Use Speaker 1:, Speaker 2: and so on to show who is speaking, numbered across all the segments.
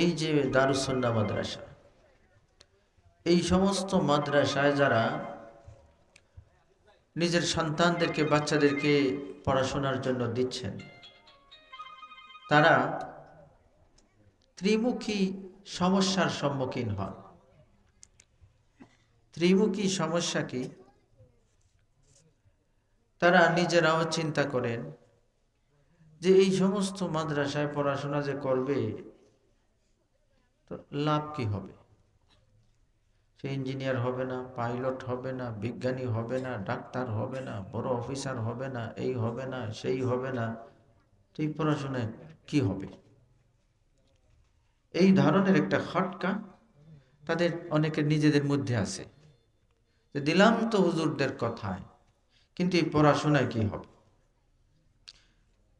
Speaker 1: এই যে দারুসন্না মাদ্রাসা, এই সমস্ত মাদ্রাসায় যারা নিজের সন্তানদেরকে, বাচ্চাদেরকে পড়াশোনার জন্য দিচ্ছেন, তারা ত্রিমুখী সমস্যার সম্মুখীন হন। ত্রিমুখী সমস্যা কি? তারা নিজেরাও চিন্তা করেন যে এই সমস্ত মাদ্রাসায় পড়াশোনা যে করবে তো লাভ কি হবে? সে ইঞ্জিনিয়ার হবে না পাইলট হবে না, বিজ্ঞানী হবে না, ডাক্তার হবে না, বড় অফিসার হবে না, এই হবে না, সেই হবে না, তো এই পড়াশোনায় কি হবে? এই ধরনের একটা খটকা তাদের অনেকের নিজেদের মধ্যে আছে। যে দিলাম তো হুজুরদের কথায়, কিন্তু এই পড়াশোনায় কি হবে?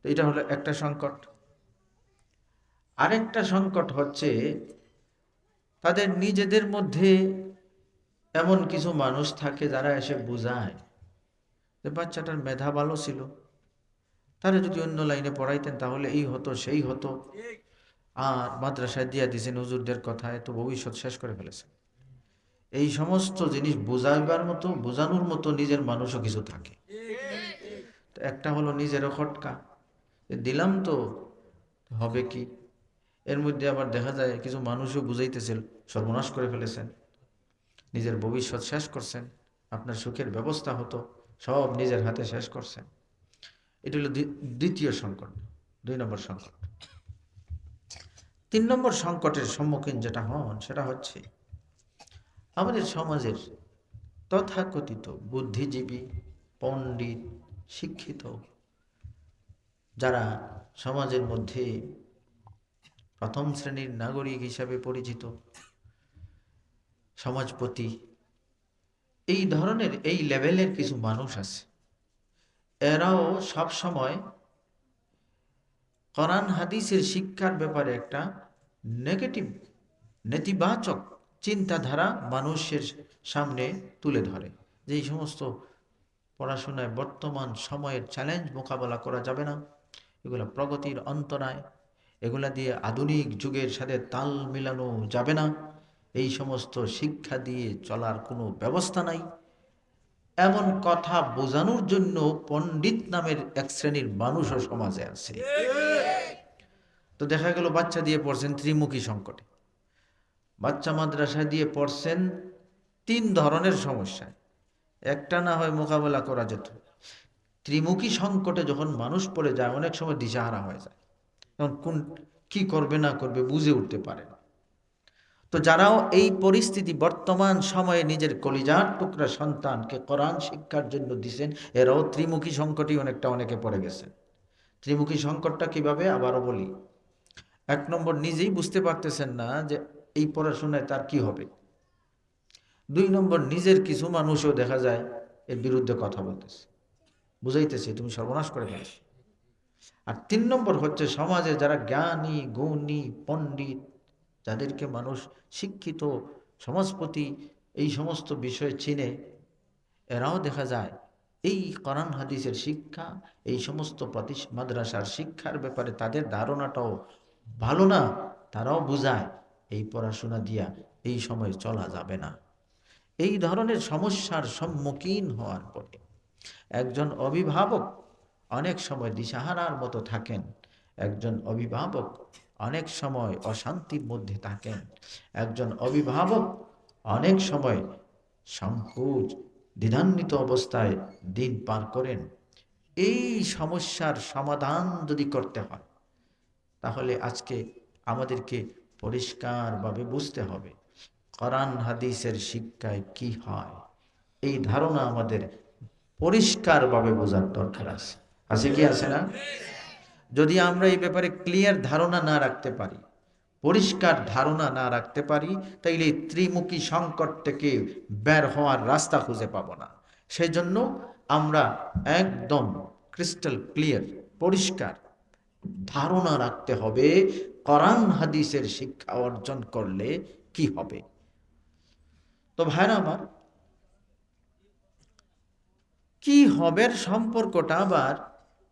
Speaker 1: এটা হলো একটা সংকট। আরেকটা সংকট হচ্ছে তাদের নিজেদের মধ্যে এমন কিছু মানুষ থাকে যারা এসে বোঝায় যে বাচ্চাটার মেধা ভালো ছিল। তারা যদি অন্য লাইনে পড়াইতেন তাহলে এই হতো, সেই হতো। আর মাদ্রাসায় দিয়া দিয়েছেন হুজুরদের কথায় তো ভবিষ্যৎ শেষ করে ফেলেছেন এই সমস্ত জিনিস বোঝাইবার মতো, বোঝানোর মতো নিজের মানুষও কিছু থাকে। একটা হলো নিজেরও খটকা। দিলাম তো, হবে কি? এর মধ্যে আবার দেখা যায় কিছু মানুষও বুঝাইতেছেন সর্বনাশ করে ফেলেছেন। নিজের ভবিষ্যৎ শেষ করছেন। আপনার সুখের ব্যবস্থা হতো। সব নিজের হাতে শেষ করছেন। এটি হলো দ্বিতীয় সংকট। দুই নম্বর সংকট। তিন নম্বর সংকটের সম্মুখীন যেটা হন, সেটা হচ্ছে আমাদের সমাজের তথাকথিত বুদ্ধিজীবী, পণ্ডিত, শিক্ষিত যারা সমাজের মধ্যে প্রথম শ্রেণির নাগরিক হিসাবে পরিচিত সমাজপতি। এই ধরনের, এই লেভেলের কিছু মানুষ আছে। এরাও সব সময় কোরআন হাদিসের শিক্ষার ব্যাপারে একটা নেগেটিভ, নেতিবাচক চিন্তাধারা মানুষের সামনে তুলে ধরে। যেই সমস্ত পড়াশোনায় বর্তমান সময়ের চ্যালেঞ্জ মোকাবেলা করা যাবে না, এগুলো প্রগতির অন্তরায় এগুলা দিয়ে আধুনিক যুগের সাথে তাল মিলানো যাবে না। এই সমস্ত শিক্ষা দিয়ে চলার কোনো ব্যবস্থা নাই। এমন কথা বোঝানোর জন্য পণ্ডিত নামের এক শ্রেণির মানুষও সমাজে আছে। তো দেখা গেল, বাচ্চা দিয়ে পড়ছেন ত্রিমুখী সংকটে। বাচ্চা মাদ্রাসায় দিয়ে পড়ছেন তিন ধরনের সমস্যায় একটা না হয় মোকাবেলা করা যেত। ত্রিমুখী সংকটে যখন মানুষ পড়ে যায়, অনেক সময় দিশাহারা হয়ে যায়। তখন কোন কি করবে না করবে বুঝে উঠতে পারে না। তো যারাও এই পরিস্থিতি বর্তমান সময়ে নিজের কলিজার টুকরা সন্তানকে কোরআন শিক্ষার জন্য দিছেন। এরাও ত্রিমুখী সংকটই অনেকটা অনেকে পড়ে গেছেন। ত্রিমুখী সংকটটা কীভাবে? আবারও বলি। এক নম্বর, নিজেই বুঝতে পারতেছেন না যে এই পড়াশোনায় তার কি হবে। দুই নম্বর, নিজের কিছু মানুষও দেখা যায় এর বিরুদ্ধে কথা বলতেছে। বুঝাইতেছে, তুমি সর্বনাশ করে ফেলেছ। আর তিন নম্বর হচ্ছে, সমাজে যারা জ্ঞানী, গুণী, পণ্ডিত যাদেরকে মানুষ শিক্ষিত, সমাজপতি এই সমস্ত বিষয় চিনে, এরাও দেখা যায় এই কোরআন হাদিসের শিক্ষা, এই সমস্ত মাদ্রাসার শিক্ষার ব্যাপারে তাদের ধারণাটাও ভালো না, তারাও বুঝায়, এই পড়াশোনা দিয়া এই সময় চলা যাবে না। এই ধরনের সমস্যার সম্মুখীন হওয়ার পরে একজন অভিভাবক অনেক সময় দিশাহারার মতো থাকেন, একজন অভিভাবক অনেক সময় অশান্তির মধ্যে থাকেন। একজন অভিভাবক অনেক সময় সংকোচ, দ্বিধান্বিত অবস্থায় দিন পার করেন। এই সমস্যার সমাধান যদি করতে হয়, তাহলে আজকে আমাদেরকে পরিষ্কারভাবে বুঝতে হবে, কোরআন হাদিসের শিক্ষায় কি হয়। এই ধারণা আমাদের পরিষ্কারভাবে বোঝার দরকার আছে। আছে কি আছে না? যদি আমরা এই ব্যাপারে ক্লিয়ার ধারণা না রাখতে পারি, পরিষ্কার ধারণা না রাখতে পারি, তাইলে ত্রিমুখী সংকট থেকে বের হওয়ার রাস্তা খুঁজে পাবো না। সেই জন্য আমরা একদম ক্রিস্টাল ক্লিয়ার পরিষ্কার ধারণা রাখতে হবে, কোরআন হাদিসের শিক্ষা অর্জন করলে কি হবে? তো ভাইরা আমার, কি হবের সম্পর্কটা আবার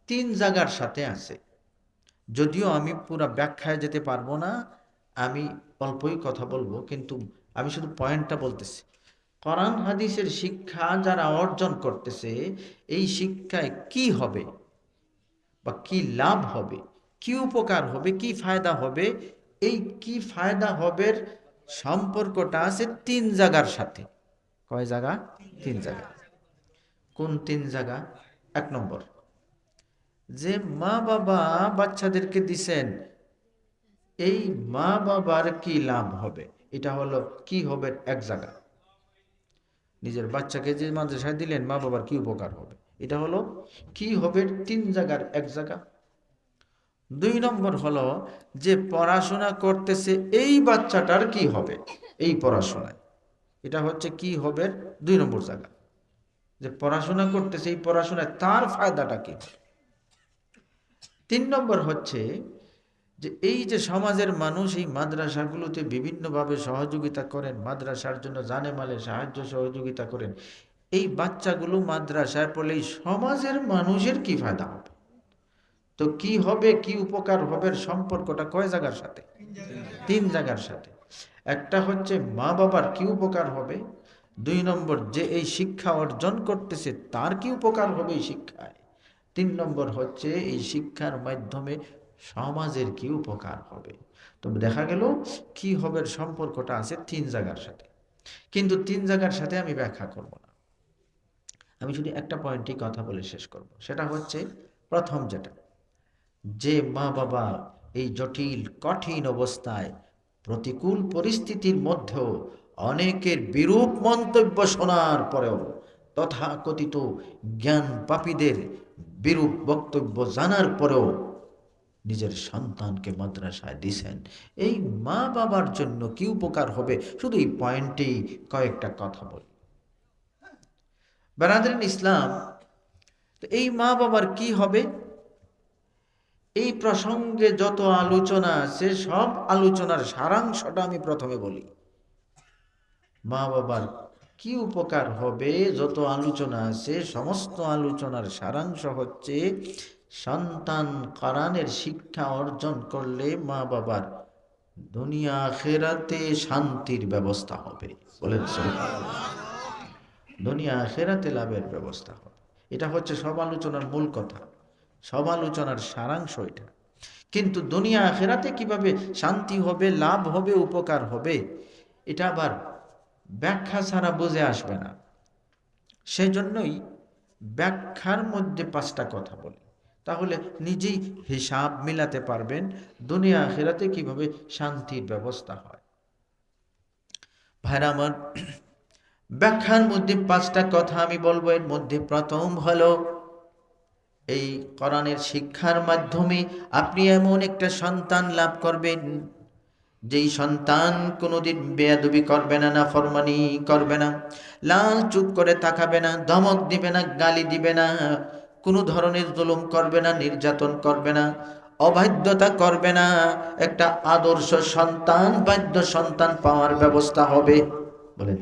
Speaker 1: তিন জায়গার সাথে আছে। যদিও আমি পুরো ব্যাখ্যায় যেতে পারব না, আমি অল্পই কথা বলব, কিন্তু আমি শুধু পয়েন্টটা বলতেছি। কোরআন, হাদিসের শিক্ষা যারা অর্জন করতেছে, এই শিক্ষায় কি হবে? বা কি লাভ হবে? কি উপকার হবে? কি ফায়দা হবে? এই কি ফায়দা হবে সম্পর্কটা আছে তিন জায়গার সাথে। কয় জায়গা? তিন জায়গা। কোন তিন জায়গা? এক নম্বর। যে মা বাবা বাচ্চাদেরকে দিছেন, এই মা বাবার কি লাভ হবে? এটা হলো কি হবে এক জায়গা। নিজের বাচ্চাকে যে মাদ্রাসায় দিলেন, মা বাবার কি উপকার হবে? এটা হলো কি হবে তিন জায়গার এক জায়গা। দুই নম্বর হলো যে পড়াশোনা করতেছে এই বাচ্চাটার কি হবে? এই পড়াশোনায়। এটা হচ্ছে কি হবে? দুই নম্বর জায়গা। যে পড়াশোনা করতেছে এই পড়াশোনায় তার ফায়দাটা কি? তিন নম্বর হচ্ছে যে এই যে সমাজের মানুষ এই মাদ্রাসাগুলোতে বিভিন্নভাবে সহযোগিতা করেন, মাদ্রাসার জন্য জানে মালে সাহায্য সহযোগিতা করেন, এই বাচ্চাগুলো মাদ্রাসায় পড়লে সমাজের মানুষের কি ফায়দা হবে? তো কি হবে, কি উপকার হবে সম্পর্কটা কয় জায়গার সাথে? তিন জায়গার সাথে। একটা হচ্ছে মা বাবার কি উপকার হবে? দুই নম্বর যে এই শিক্ষা অর্জন করতেছে তার কি উপকার হবে এই শিক্ষায়? তিন নম্বর হচ্ছে এই শিক্ষার মাধ্যমে সমাজের কি উপকার হবে? তো দেখা গেল কি হবে সম্পর্কটা আছে তিন জায়গার সাথে। কিন্তু তিন জায়গার সাথে আমি ব্যাখ্যা করব না। আমি শুধু একটা পয়েন্টই কথা বলে শেষ করব। সেটা হচ্ছে প্রথম যেটা, যে মা বাবা এই জটিল, কঠিন অবস্থায় প্রতিকূল পরিস্থিতির মধ্যেও অনেকের বিরূপ মন্তব্য শোনার পরেও তথাকথিত জ্ঞান পাপীদের বিরূপ বক্তব্য জানার পরেও নিজের সন্তানকে মাদ্রাসায় দিছেন। এই মা বাবার জন্য কি উপকার হবে? শুধু এই পয়েন্টেই কয়েকটা কথা বলি। বেরাদারিন ইসলাম এই মা বাবার কি হবে? এই প্রসঙ্গে যত আলোচনা আছে, সব আলোচনার সারাংশটা আমি প্রথমে বলি। মা বাবার কি উপকার হবে? যত আলোচনা আছে, সমস্ত আলোচনার সারাংশ হচ্ছে সন্তান কোরআনের শিক্ষা অর্জন করলে মা বাবার দুনিয়া খেরাতে শান্তির ব্যবস্থা হবে। বলেন দুনিয়া খেরাতে লাভের ব্যবস্থা হবে। এটা হচ্ছে সব আলোচনার মূল কথা। সব আলোচনার সারাংশ এটা। কিন্তু দুনিয়া আখেরাতে কীভাবে শান্তি হবে, লাভ হবে, উপকার হবে, এটা আবার ব্যাখ্যা ছাড়া বুঝে আসবে না। সেজন্যই ব্যাখ্যার মধ্যে পাঁচটা কথা বলি। তাহলে নিজেই হিসাব মিলাতে পারবেন দুনিয়া আখেরাতে কীভাবে শান্তির ব্যবস্থা হয়। ভাইরা আমার, ব্যাখ্যার মধ্যে পাঁচটা কথা আমি বলব। এর মধ্যে প্রথম হলো, এই কোরআনের শিক্ষার মাধ্যমে আপনি এমন একটা সন্তান লাভ করবেন যেই সন্তান কোনোদিন বেয়াদবি করবে না না ফরমানি করবে না, লাল চুপ করে তাকাবে না, ধমক দিবে না, গালি দিবে না, কোনো ধরনের জুলুম করবে না, নির্যাতন করবে না, অবাধ্যতা করবে না, একটা আদর্শ সন্তান, বাধ্য সন্তান পাওয়ার ব্যবস্থা হবে বলেন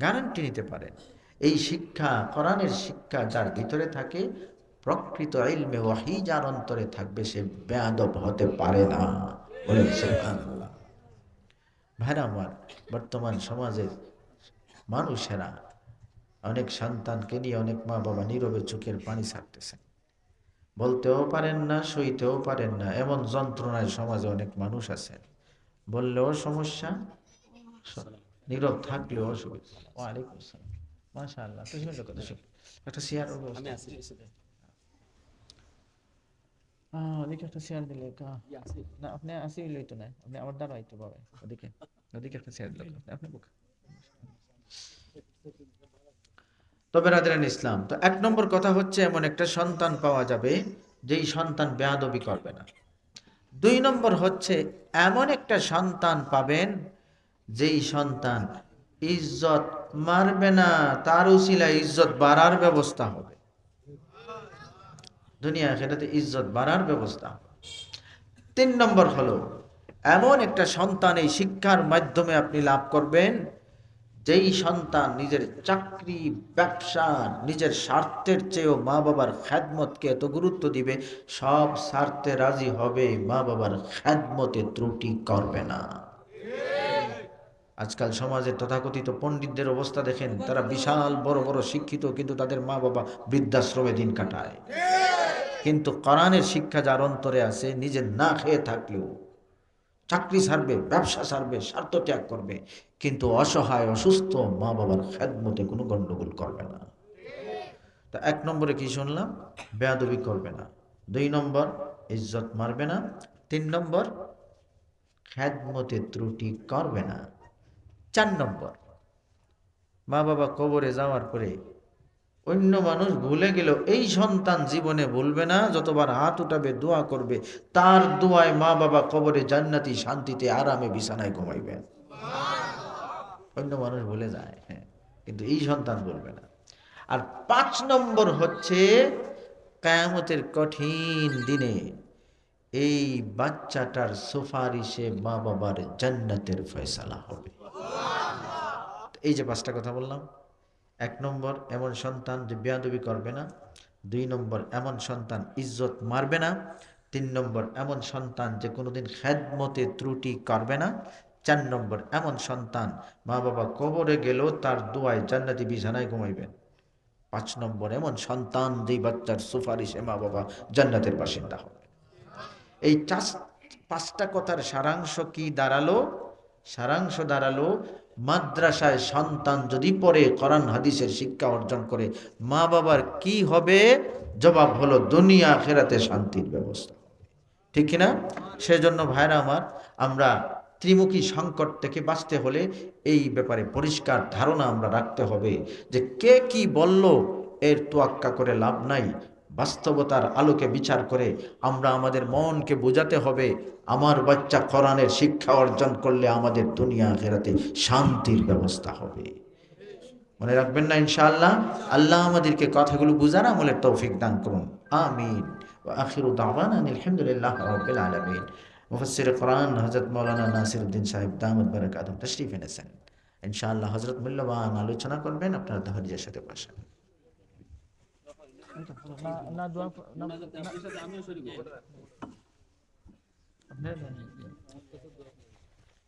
Speaker 1: গ্যারান্টি নিতে পারেন। এই শিক্ষা, কোরআনের শিক্ষা যার ভিতরে থাকে, প্রকৃত ইলমে ওয়াহি যার অন্তরে থাকবে, সে বেয়াদব হতে পারে না। বলেন ভাইরা আমার বর্তমান সমাজের মানুষেরা অনেক সন্তানকে নিয়ে অনেক মা বাবা নীরবে চোখের পানি ছাড়তেছেন বলতেও পারেন না সইতেও পারেন না এমন যন্ত্রণায় সমাজে অনেক মানুষ আছেন বললেও সমস্যা নীরব থাকলেও অসুবিধা ওয়ালাইকুম আসসালাম। কথা শুন একটা শেয়ার আমি আছি। ওদিকে একটা শেয়ার দিলে না আপনি আসি হইলেই তো নাই। আপনি আমার দ্বারা বাবা ওদিকে ওদিকে একটা শেয়ার দিল। আপনি বুক। তবে রাজরান ইসলাম তো এক নম্বর কথা হচ্ছে এমন একটা সন্তান পাওয়া যাবে যেই সন্তান বেয়াদবি করবে না। দুই নম্বর হচ্ছে এমন একটা সন্তান পাবেন যেই সন্তান ইজ্জত মারবে না তার উসিলা ইজ্জত বাড়ার ব্যবস্থা হবে। দুনিয়া, সেটাতে ইজ্জত বাড়ার ব্যবস্থা। তিন নম্বর হলো, এমন একটা সন্তান এই শিক্ষার মাধ্যমে আপনি লাভ করবেন, যেই সন্তান নিজের চাকরি, ব্যবসা, নিজের স্বার্থের চেয়েও মা বাবার খ্যাদমতকে এত গুরুত্ব দিবে, সব স্বার্থে রাজি হবে মা বাবার খ্যাদমতে ত্রুটি করবে না। আজকাল সমাজের তথাকথিত পণ্ডিতদের অবস্থা দেখেন, তারা বিশাল বড় বড় শিক্ষিত, কিন্তু তাদের মা বাবা বৃদ্ধাশ্রমে দিন কাটায়। কিন্তু কোরআনের শিক্ষা যার অন্তরে আছে নিজে না খেয়ে থাকলেও চাকরি ছাড়বে ব্যবসা ছাড়বে স্বার্থ ত্যাগ করবে, কিন্তু অসহায়, অসুস্থ মা বাবার খেদমতে কোনো গণ্ডগোল করবে না। তা এক নম্বরে কি শুনলাম? বেয়াদবি করবে না। দুই নম্বর, ইজ্জত মারবে না। তিন নম্বর, খেদমতে ত্রুটি করবে না। চার নম্বর মা বাবা কবরে যাওয়ার পরে অন্য মানুষ ভুলে গেল এই সন্তান জীবনে ভুলবে না, যতবার হাত উঠাবে, দোয়া করবে, তার দোয়ায় মা বাবা কবরে জান্নাতি শান্তিতে আরামে বিছানায় ঘুমাইবে। অন্য মানুষ ভুলে যায় হ্যাঁ কিন্তু এই সন্তান বলবে না। আর পাঁচ নম্বর হচ্ছে কায়ামতের কঠিন দিনে এই বাচ্চাটার সুপারিশে মা বাবার জান্নাতের ফয়সালা হবে। এই যে পাঁচটা কথা বললাম এক নম্বর, এমন সন্তান যে বেয়াদবি করবে না। দুই নম্বর, এমন সন্তান ইজ্জত মারবে না। তিন নম্বর, এমন সন্তান যে কোনোদিন খেদমতে ত্রুটি করবে না। চার নম্বর, এমন সন্তান মা বাবা কবরে গেলেও তার দোয়ায় জান্নাতি বিছানায় ঘুমাইবেন পাঁচ নম্বর, এমন সন্তান যেই বাচ্চার সুপারিশে মা বাবা জান্নাতের বাসিন্দা হবে। এই চাষ পাঁচটা কথার সারাংশ কি দাঁড়াল? সারাংশ দাঁড়াল মাদ্রাসায় সন্তান যদি পড়ে, কোরআন, হাদিসের শিক্ষা অর্জন করে, মা বাবার কি হবে? জবাব হলো দুনিয়া খেরাতে শান্তির ব্যবস্থা। ঠিক কিনা? সেজন্য ভাইরা আমার, আমরা ত্রিমুখী সংকট থেকে বাঁচতে হলে এই ব্যাপারে পরিষ্কার ধারণা আমরা রাখতে হবে যে কে কি বলল, এর তোয়াক্কা করে লাভ নাই। বাস্তবতার আলোকে বিচার করে আমরা আমাদের মনকে বোঝাতে হবে, আমার বাচ্চা কোরআনের শিক্ষা অর্জন করলে আমাদের দুনিয়া ফেরাতে শান্তির ব্যবস্থা হবে। মনে রাখবেন না ইনশাআল্লাহ? আল্লাহ আমাদেরকে কথাগুলো বুঝার আমলের তৌফিক দান করুন। আমিন। আখিরু দাওয়ান আলহামদুলিল্লাহ আলামিন। মুফাসসির কোরআন হযরত মাওলানা নাসিরউদ্দিন সাহেব দামত বারাকাতুহু তশরিফ এনেছেন। ইনশাআল্লাহ হজরত মূল্যবান আলোচনা করবেন, আপনার ধৈর্যের সাথে বসেন।
Speaker 2: না না দোয়া না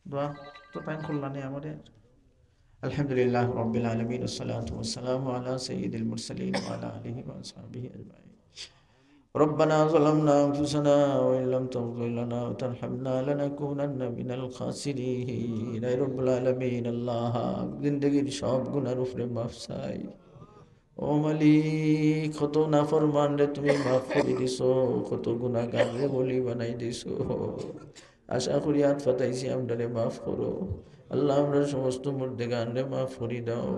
Speaker 1: দোয়া তো টাইম খুললাম আমাদের الحمد لله رب العالمين والصلاة والسلام على سيد المرسلين وعلى آله وأصحابه أجمعين ربنا ظلمنا أنفسنا وإن لم تغفر لنا وترحمنا لنكونن من الخاسرين أي رب العالمين الله জিন্দগির সব গুনার উপরে মাফ চাই ও মালিক, কত নাফরমান রে তুমি মাফ করে দিছো, কত গুনাহগার রে বলি বানাই দিছো। আশা করি আত ফাতাইছি আমদারে মাফ করো। আল্লাহ, আমরা সমস্ত মুর্দে গানরে মাফ করি দাও।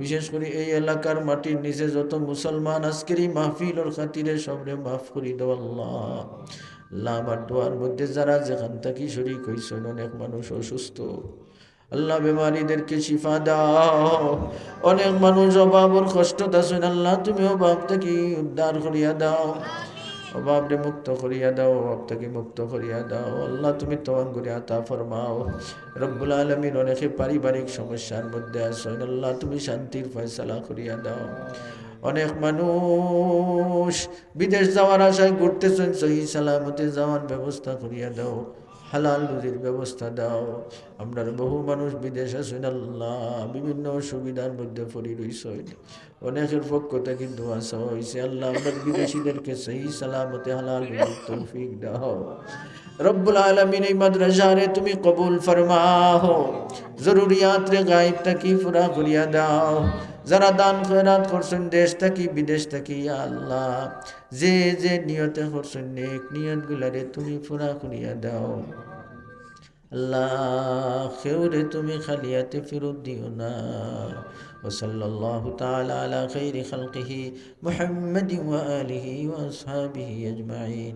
Speaker 1: বিশেষ করে এই এলাকার মাটির নিচে যত মুসলমান আজকের এই মাহফিলর খাতিরে সবরে মাফ করি দাও আল্লাহ। আল্লাহ আমার দোয়ার মধ্যে যারা যেখান থাকি শরিক হয়েছেন অনেক মানুষ, অসুস্থ। আল্লাহ বেমারিদেরকে শিফা দাও। অনেক মানুষ অভাবর কষ্ট আছেন আল্লাহ তুমি অভাব থেকে উদ্ধার করিয়া দাও। অভাবরে মুক্ত করিয়া দাও অভাব থেকে মুক্ত করিয়া দাও। আল্লাহ তুমি তোমার করে আতা ফরমাও। রব্বুল আলমীর অনেকে পারিবারিক সমস্যার মধ্যে আসেন আল্লাহ তুমি শান্তির ফয়সালা করিয়া দাও। অনেক মানুষ বিদেশ যাওয়ার আশায় ঘুরতেছেন সহি সালামতে যাওয়ার ব্যবস্থা করিয়া দাও। হালাল রুজির ব্যবস্থা দাও। আপনার বহু মানুষ বিদেশ আছেন আল্লাহ, বিভিন্ন সুবিধার মধ্যে পড়ি রইছে অনেকের পক্ষ থেকে দোয়া হয়েছে, আল্লাহ আপনার বিদেশিদেরকে সেই সালামতে হালাল তৌফিক দাও। রব্বুল আলমিন এই মাদ্রাসারে তুমি কবুল ফরমাও জরুরিয়াত রে গায়েব থাকি পুরা করিয়া দাও যারা দান খয়রাত করছেন দেশ থাকি বিদেশ থাকি আল্লাহ যে যে নিয়তে করছেন নেক নিয়ত গুলারে তুমি পুরা করিয়া দাও আল্লাহ খেউরে তুমি খালিয়াতে ফেরত দিও না وصلى الله تعالى على خير خلقه محمد وآله وأصحابه أجمعين